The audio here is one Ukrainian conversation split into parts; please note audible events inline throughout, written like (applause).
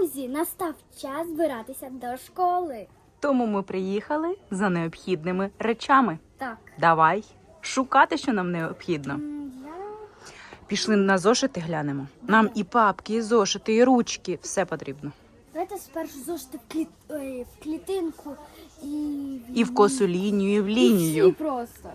Друзі, настав час збиратися до школи. Тому ми приїхали за необхідними речами. Так. Давай шукати, що нам необхідно. м, Я... Пішли на зошити, глянемо. Нам і папки, і зошити, і ручки. Все потрібно. Давайте спершу зошити в, кліт... ой, в клітинку і в... І в косу лінію, і в І лінію. всі просто.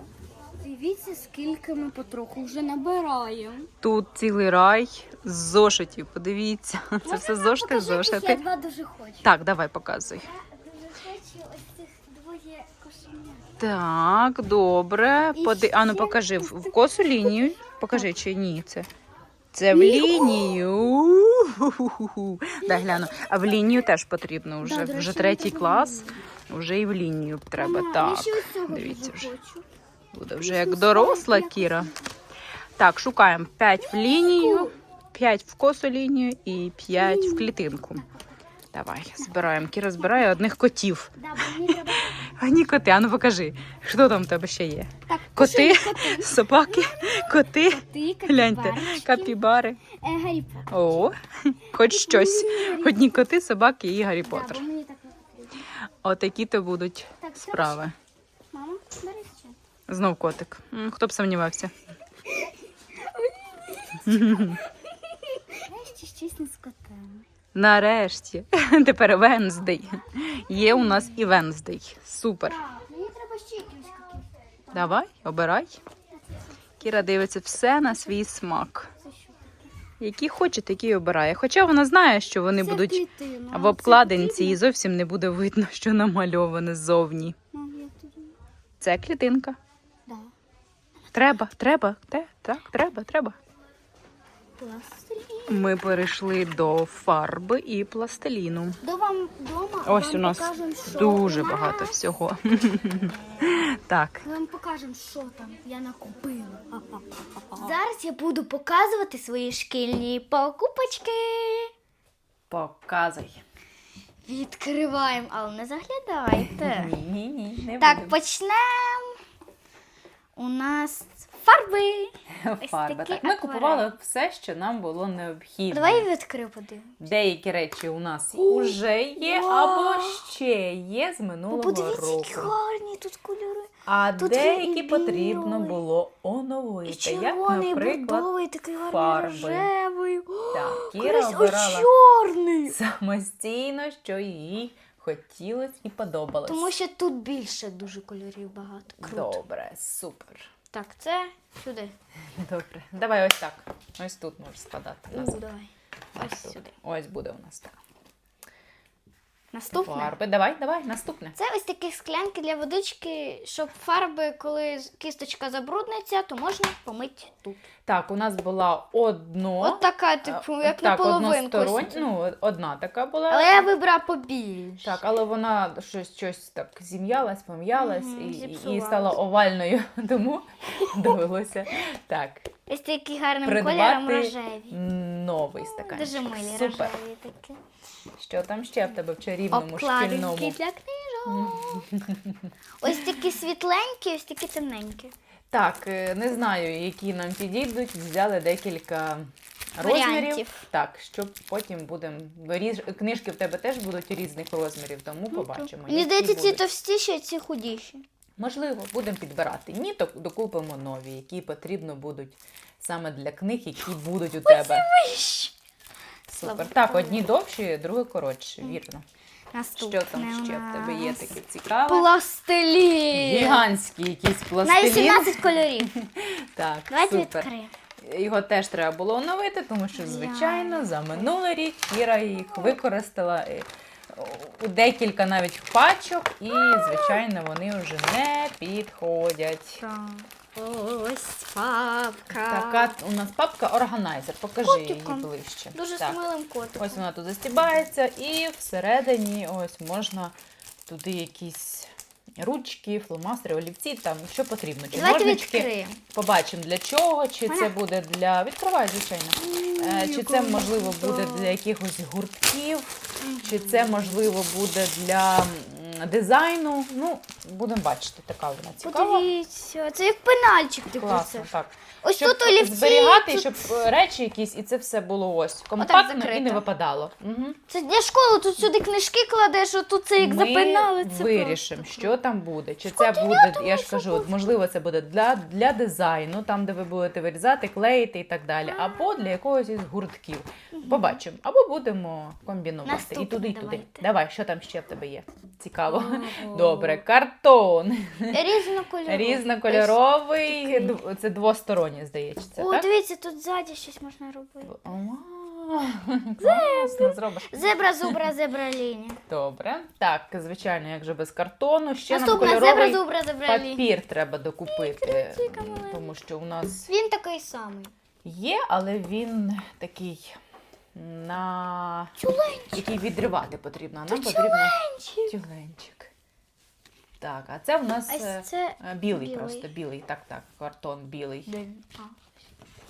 Дивіться, скільки ми потроху вже набираємо. Тут цілий рай з зошитів. Подивіться. Це все зошити, яких Я зошити. два дуже хочу. Так, давай показуй. Я дуже хочу ось цих двоє кошенят. Так, добре. І Поди... Ще покажи в в косу лінію. Покажи, чи ні це. Це в Ні. лінію. У-ху-ху-ху. Дай гляну. А в лінію теж потрібно вже. До вже третій клас. Вже і в лінію треба. Мама, так. Я ще ось цього Дивіться дуже вже. хочу. Буде вже як доросла Кіра. Так, шукаємо 5 в лінію, 5 в косу лінію і 5 в клітинку. Давай, збираємо. Кіра збирає одних котів. Да, бо мені треба... А ні, коти, а ну покажи, що там в тебе ще є. Так, Коти, коти, собаки, коти. коти, Гляньте, капібари. Е, Гаррі Поттер. О, хоч щось. Одні коти, собаки і Гаррі Поттер. Отакі то будуть справи. Мама, бери. Знов котик. Хто б сумнівався? Нарешті щось не з котами. Нарешті. (laughs) Тепер Венздей. Є у нас і Венздей. Супер. Мені треба ще якісь. Давай, обирай. Кіра дивиться все на свій смак. Які хоче, такі й обирає. Хоча вона знає, що вони Це будуть клітина. в обкладинці і зовсім не буде видно, що намальоване ззовні. Тоді? Це клітинка. Треба, треба, те, так, треба, треба. Пластилін. Ми перейшли до фарби і пластиліну. До вам вдома Ось вам у нас покажемо, що дуже у багато всього. (laughs) Так, Ми вам покажемо, що там я накупила. Зараз я буду показувати свої шкільні покупочки. показуй. Відкриваємо, але не заглядайте. Ні, ні, не Так, почнемо. У нас фарби. (laughs) ось Фарби. такі Так, ми акварель. купували все, що нам було необхідно. Давай я відкрию подивимось. Деякі речі у нас О, вже є вау! або ще є з О, минулого подивіться, які гарні тут кольори. А Тут деякі потрібно було І оновити. Як, червоний, і наприклад, бордовий, такий гарний фарби. рожевий. Так, Кіра Кіра обирала чорний. самостійно, що їй хотілось і подобалось. Тому що тут більше дуже кольорів багато. Круто. Добре, супер. Так, це сюди. Добре. Давай ось так. Ось тут можеш складати. У, назад. давай. Ось Тут. сюди. Ось буде у нас так. Наступне. Фарби. Давай, давай, наступне. Це ось такі склянки для водички, щоб фарби, коли кісточка забрудниться, то можна помити тут. Так, у нас була одно. От така, типу, е, як так, одностороння. ось. Ну, одна така була. Але я вибрала побільше. Так, але вона щось, щось так зім'ялась, пом'ялась Мгм, і, і стала овальною, (laughs) тому (laughs) довелося так. Ось такі гарним кольором рожеві. новий стаканчик. Дуже милі Супер. рожеві такі. Що там ще в тебе в чарівному Обкладинки для книжок. ось такі світленькі, ось такі темненькі. Так, е, не знаю, які нам підійдуть. Взяли декілька розмірів. Варіантів. Так, щоб потім будемо. Різ... Книжки в тебе теж будуть різних розмірів, тому побачимо. Мені які здається, ці будуть. товстіші, а ці худіші. Можливо, будемо підбирати. Ні, то докупимо нові, які потрібно будуть саме для книг, які будуть у тебе. Вищ. Супер. Так, одні довші, другі коротші, вірно. Наступне Що там ще в тебе є таке цікаве? Пластилін. Гігантський якийсь На 18 кольорів. (laughs) Так, Давайте супер. відкриємо. Його теж треба було оновити, тому що, звичайно, за минулий рік Кіра їх використала е, у декілька навіть пачок, і, звичайно, вони вже не підходять. Ось папка. Така у нас папка органайзер. Покажи Котиком. її ближче. Дуже так. з милим котиком. Ось вона тут застібається, і всередині ось можна туди якісь ручки, фломастери, олівці, там що потрібно. Чи Давайте ножнички. відкриємо. Побачимо для чого, чи це буде для. Відкривай, звичайно. Е, Чи це можливо буде для якихось гуртків, чи це можливо буде для дизайну. Ну, будемо бачити, така вона цікава. Подивіться, це як пенальчик ти Класно, так. Ось щоб тут олівці. зберігати, тут- щоб е, речі якісь, і це все було ось компактно і закрито. не випадало. Угу. Це для школи, тут сюди книжки кладеш, а тут це як Ми запинали. Це вирішимо, що там буде. Чи це буде, я ж кажу, от, можливо, це буде для, для дизайну, там, де ви будете вирізати, клеїти і так далі, або для якогось із гуртків. Побачимо. Або будемо комбінувати. і Наступне туди, і туди. давайте. Давай, що там ще в тебе є? Цікаво. Ого. (laughs) Добре, картон. Різнокольоровий. Різнокольоровий. Д- Це двостороннє, здається. О, так? дивіться, тут ззаді щось можна робити. Класно, зробиш. Зебра, зубра, зебра, лінія. Добре. Так, звичайно, як же без картону. Ще нам Наступна кольоровий зебра, зубра, зебра, лінія. папір треба докупити. Тому що у нас Він такий самий. є, але він такий на який відривати потрібно. Нам нам потрібно тюленчик. Так, а це в нас Ось це е, білий, білий. просто білий. Так, так, картон білий. Де? А.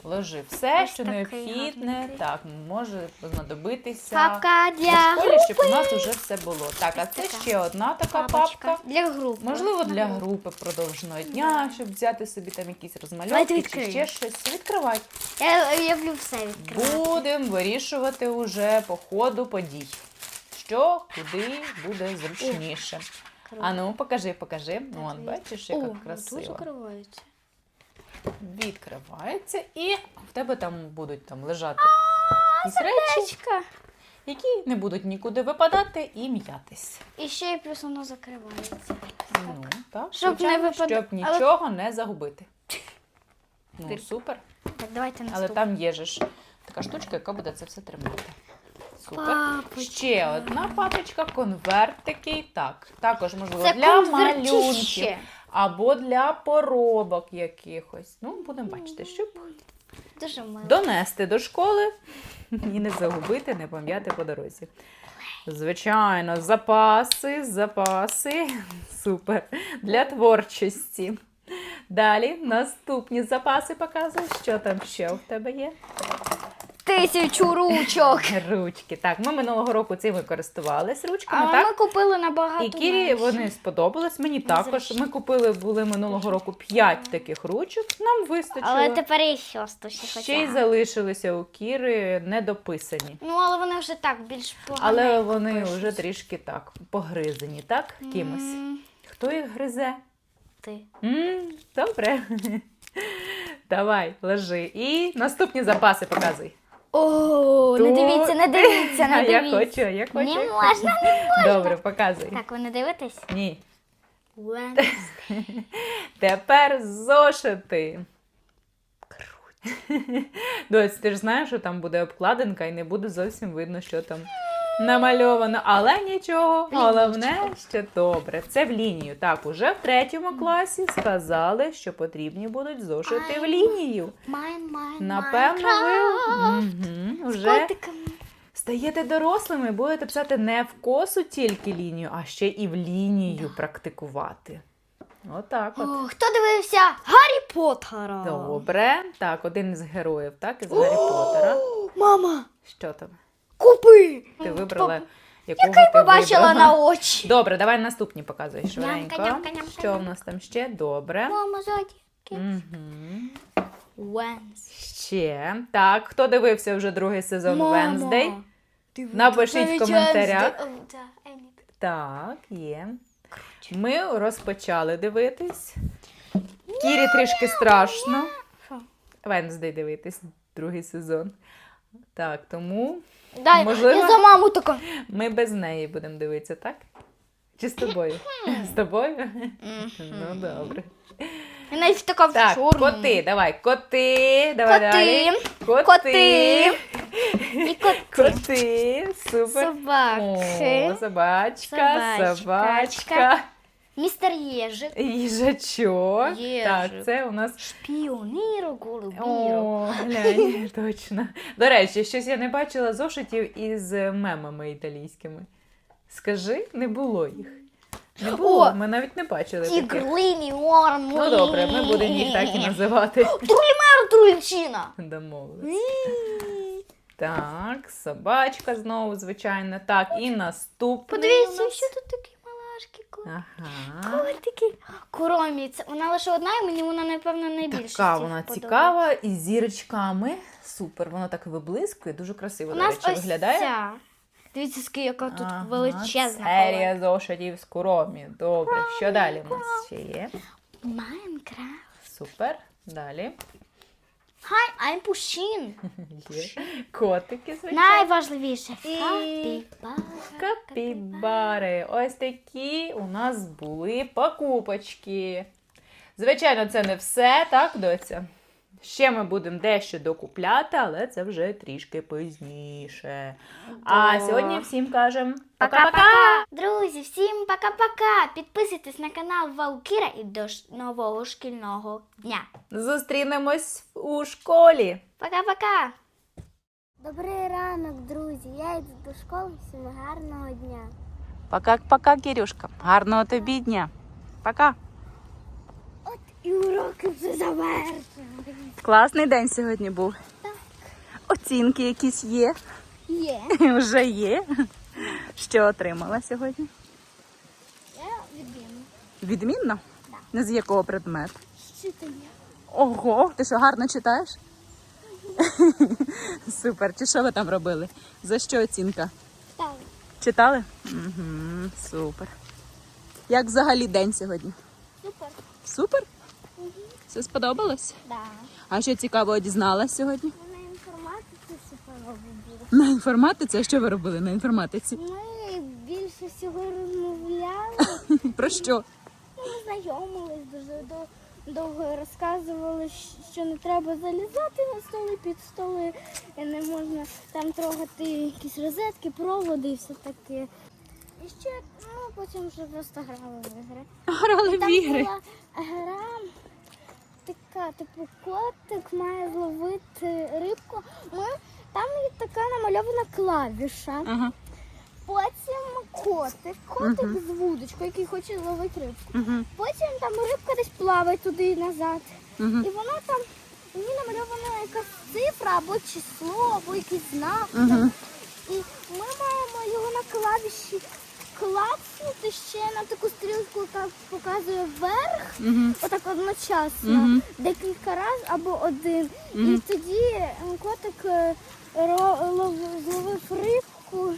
Ложи все, Ось що такий необхідне. гарненький. Так, може знадобитися. Папка для школі, щоб у нас вже все було. Так, а це така. ще одна така папочка. папка. Для групи. Можливо, для групи продовженого дня, щоб взяти собі там якісь Давайте розмальовки чи відкриємо. ще щось. Відкривай. Я люблю все відкривати. Будемо вирішувати уже по ходу подій. Що куди буде зручніше. Круто. А ну, покажи, покажи. Вон, бачиш, О, яка тут красива. закривається. Відкривається і в тебе там будуть там лежати речі, які не будуть нікуди випадати і м'ятись. І ще й плюс воно закривається. Ну, так, Щоб не звичайно, випад- щоб але- нічого не загубити. Ну, супер. Так, давайте Але наступне. там є же ж така штучка, яка буде це все тримати. Супер. Папочка. Ще одна папочка, конверт такий. Так, також можливо Це для конвертіще. малюнків або для поробок якихось. Ну, будемо бачити, щоб Дуже мило. донести до школи і не загубити, не пам'яти по дорозі. Звичайно, запаси, запаси. Супер. Для творчості. Далі наступні запаси показуй, що там ще у тебе є. Тисячу ручок. (laughs) Ручки. Так, ми минулого року цими користувались ручками, А так? ми купили набагато І Кірі менше. вони сподобались. Мені також. Ми купили були минулого року 5 таких ручок. Нам вистачило. Але тепер і шосту ще Ще й залишилися у Кіри недописані. Ну, але вони вже так більш погано. Але вони вже трішки так погризані, так? Кимось. М, Хто їх гризе? Ти. м добре. (laughs) Давай, лежи. І наступні запаси показуй. О, не дивіться, не дивіться, (laughs) не дивіться. я хочу, я хочу. Не можна, не можна, Добре, показуй. Так, ви не дивитесь? Ні. (laughs) Тепер зошити. Круть. (laughs) Доць, ти ж знаєш, що там буде обкладинка і не буде зовсім видно, що там намальовано. Але нічого, головне, що добре. Це в лінію. Так, уже в третьому класі сказали, що потрібні будуть зошити в лінію. Напевно, ви вже стаєте дорослими, будете писати не в косу тільки лінію, а ще і в лінію практикувати. Отак от. О, хто дивився Гаррі Поттера? Добре. Так, один із героїв, так, із Гаррі Поттера. Мама, Що там? Купи! Ти вибрала, якого ти побачила вибрала? на очі. Добре, давай наступні показуй швиденько. Нямка, нямка, нямка, Що в нас там ще? Добре. Мама, ззаді. Угу. Ще. Так, хто дивився вже другий сезон Wednesday? Ти Напишіть в коментарях. Так, є. Ми розпочали дивитись. Кірі трішки страшно. Венздей дивитись, другий сезон. Так, тому Дай, Можливо. я за маму така. ми без неї будемо дивитися, так? Чи з тобою? З тобою? Ну, добре. Навіть така в Так, чорному. коти, давай, коти, давай Коти. далі. Коти. Коти. І коти. Коти, супер. Собаки. О, собачка, Собачка. собачка. Містер Єжик. Їжачок. Єжик. Так, це у нас. Шпіоніро, голубіро. О, глянь, точно. До речі, щось я не бачила зошитів із мемами італійськими. Скажи, не було їх. Не було, О! ми навіть не бачили таких. Тігрині, орму. Ну добре, ми будемо їх так і називати. (gasps) Трулімер, трульчина. Домовились. Так, собачка знову, звичайно. Так, і наступний. у Подивіться, нас що тут такий мурашки, ко- Ага. котики. Куромі, це вона лише одна, і мені вона, напевно, найбільше. Така всіх вона подобається. цікава із зірочками. Супер, вона так виблискує, дуже красиво, У до нас речі, ось виглядає. ця. Дивіться, скільки яка тут Ага, величезна. Серія зошитів з куромі. Добре, що далі в нас ще є? Майнкрафт. Супер. Далі. Hi, I'm Пушін. (laughs) Котики, звичайно. Найважливіше. І- Капібара. Капібари. Ось такі у нас були покупочки. Звичайно, це не все, так, доця? Ще ми будемо дещо докупляти, але це вже трішки пізніше. А сьогодні всім кажемо Пока-пока! Друзі, всім пока-пока! Підписуйтесь на канал Ваукіра і до нового шкільного дня. Зустрінемось у школі. Пока-пока! Добрий ранок, друзі. Я йду до школи. Всім гарного дня. Пока-пока, Кирюшка. Гарного тобі дня. Пока. І уроки вже завершені. Класний день сьогодні був. Оцінки якісь є. Є. (laughs) Вже є. Що отримала сьогодні? Я відмінна. Відмінно? Не з якого предмету? Щитання. Ого, ти що гарно читаєш? (laughs) Супер. Чи що ви там робили? За що оцінка? Так. Читали? Угу, супер. Як взагалі день сьогодні? Супер. Супер? Все сподобалось? Да. А що цікавого дізналась сьогодні? На інформатиці суперово було. На інформатиці? А що ви робили на інформатиці? Ми більше всього розмовляли. (laughs) Про що? Ми знайомились дуже довго розказували, що не треба залізати на столи під столи, і не можна там трогати якісь розетки, проводи і все таке. І ще ну, потім вже просто грали в ігри. Грали в ігри. була гра, така, типу, котик має зловити рибку. Ми, там є така намальована клавіша. Ага. Потім котик, котик з вудочкою, який хоче зловити рибку. Угу. Потім там рибка десь плаває туди і назад. Угу. І вона там, ній намальована якась цифра або число, або якийсь знак. Угу. І ми маємо його на клавіші клацнути ще на таку стрілку, яка показує вверх, Угу. отак одночасно, Мгм. декілька разів або один. І Мгм. тоді котик е, ро- лов- зловив рибку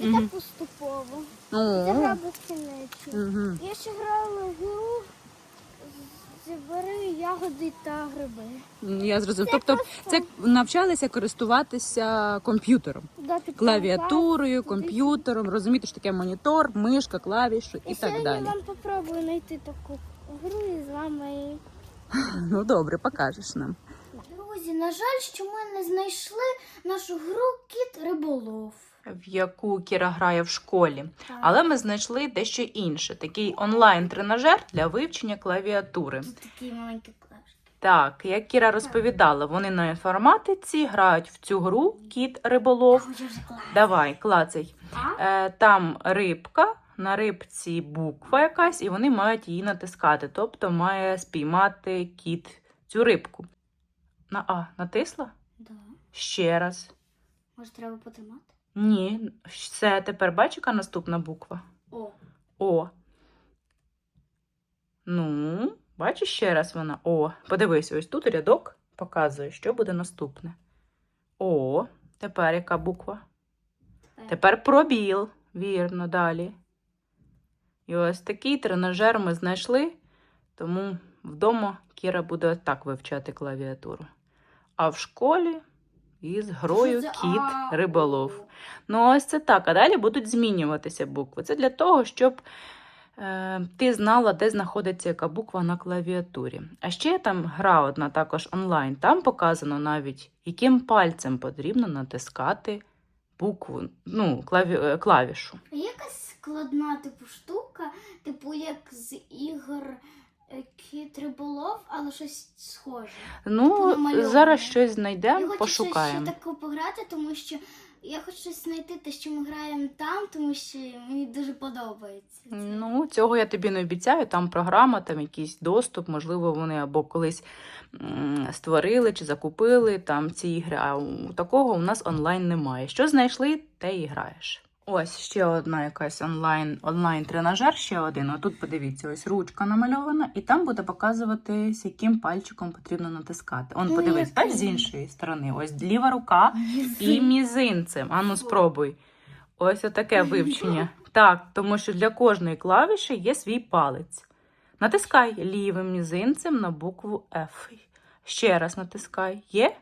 і так поступово. Це гра безкінечна. Угу. Я ще грала в гру зібери ягоди та гриби. Я зрозумів. Тобто це навчалися користуватися комп'ютером, клавіатурою, комп'ютером, розуміти, що таке монітор, мишка, клавіші і І так далі. вам попробую знайти таку гру і з вами. (laughs) Ну добре, покажеш нам. Друзі, на жаль, що ми не знайшли нашу гру Кіт Риболов. В яку Кіра грає в школі. Але ми знайшли дещо інше: такий онлайн-тренажер для вивчення клавіатури. Тут маленькі клавішки. Так, як Кіра розповідала, вони на інформатиці грають в цю гру Кіт Риболов. Давай, клацай. Е, там рибка, на рибці буква якась, і вони мають її натискати. Тобто має спіймати кіт цю рибку. На А натисла? Да. Ще раз. Може, треба потримати? Ні, все, тепер бачиш, яка наступна буква? О. О. Ну, бачиш ще раз вона. О. Подивись, ось тут рядок показує, що буде наступне. О. Тепер яка буква? Е. Тепер пробіл. Вірно, далі. І ось такий тренажер ми знайшли, тому вдома Кіра буде так вивчати клавіатуру. А в школі із грою кіт риболов. Ну, ось це так. А далі будуть змінюватися букви. Це для того, щоб ти знала, де знаходиться яка буква на клавіатурі. А ще там гра одна також онлайн. Там показано навіть, яким пальцем потрібно натискати букву, ну, клаві, е, клавішу. А якась складна типу штука, типу як з ігор е, Кіт але щось схоже. Ну, намальоване. зараз щось Я знайдемо, хочу пошукаємо. ще таку пограти, тому що я хочу щось знайти, те, що ми граємо там, тому що мені дуже подобається. Ну, цього я тобі не обіцяю. Там програма, там якийсь доступ, можливо, вони або колись створили чи закупили там ці ігри. А такого у нас онлайн немає. Що знайшли, те і граєш. Ось ще одна якась онлайн, онлайн тренажер, ще один. Отут подивіться, ось ручка намальована, і там буде показуватись, яким пальчиком потрібно натискати. Он подивись, бач з іншої сторони. Ось ліва рука і мізинцем. Ану, спробуй. Ось отаке вивчення. Так, тому що для кожної клавіші є свій палець. Натискай лівим мізинцем на букву F. Ще раз натискай. Є?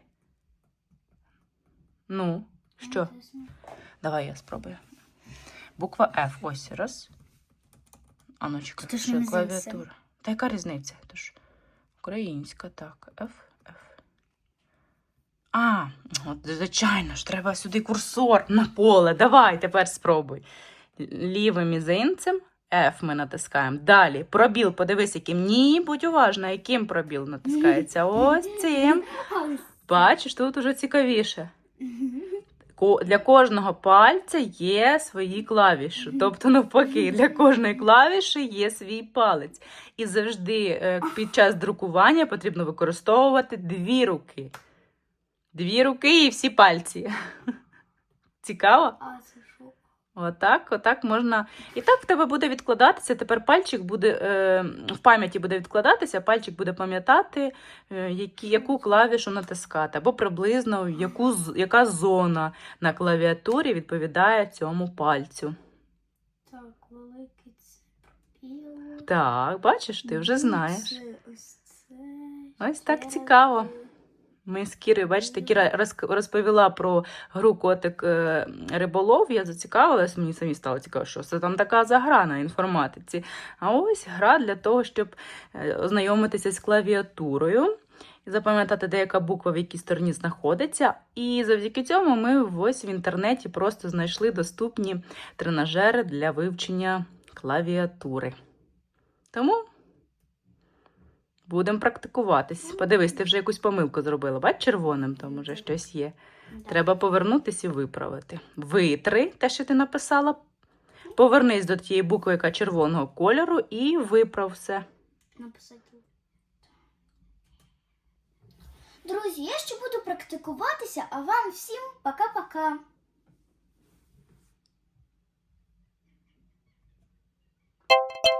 Ну, що? Давай я спробую. Буква F. Ось раз. Аночка, Це ж клавіатура. Та яка різниця? Тож українська, так. F, F. А, от, звичайно ж, треба сюди курсор на поле. Давай, тепер спробуй. Лівим мізинцем F ми натискаємо. Далі пробіл, подивись, яким. Ні, будь уважна, яким пробіл натискається. (laughs) Ось цим. Бачиш, тут уже цікавіше. (laughs) Для кожного пальця є свої клавіші. Тобто, навпаки, для кожної клавіші є свій палець. І завжди е, під час друкування потрібно використовувати дві руки. Дві руки і всі пальці. (laughs) Цікаво? Отак, отак можна. І так в тебе буде відкладатися. Тепер пальчик буде е, в пам'яті буде відкладатися, пальчик буде пам'ятати, е, які, яку клавішу натискати, або приблизно яку, яка зона на клавіатурі відповідає цьому пальцю. Так, великий це. Так, бачиш, ти вже знаєш. Ось так цікаво. Ми з Кірою, бачите, Кіра розповіла про гру котик е, риболов. Я зацікавилась, мені самі стало цікаво, що це там така за гра на інформатиці. А ось гра для того, щоб е, ознайомитися з клавіатурою запам'ятати, де яка буква в якій стороні знаходиться. І завдяки цьому ми ось в інтернеті просто знайшли доступні тренажери для вивчення клавіатури. Тому Будемо практикуватись. Подивись, ти вже якусь помилку зробила. Бач, червоним там уже щось є. Треба повернутися і виправити. Витри те, що ти написала. Повернись до тієї букви, яка червоного кольору, і виправ все. Друзі, я ще буду практикуватися, а вам всім пока-пока. you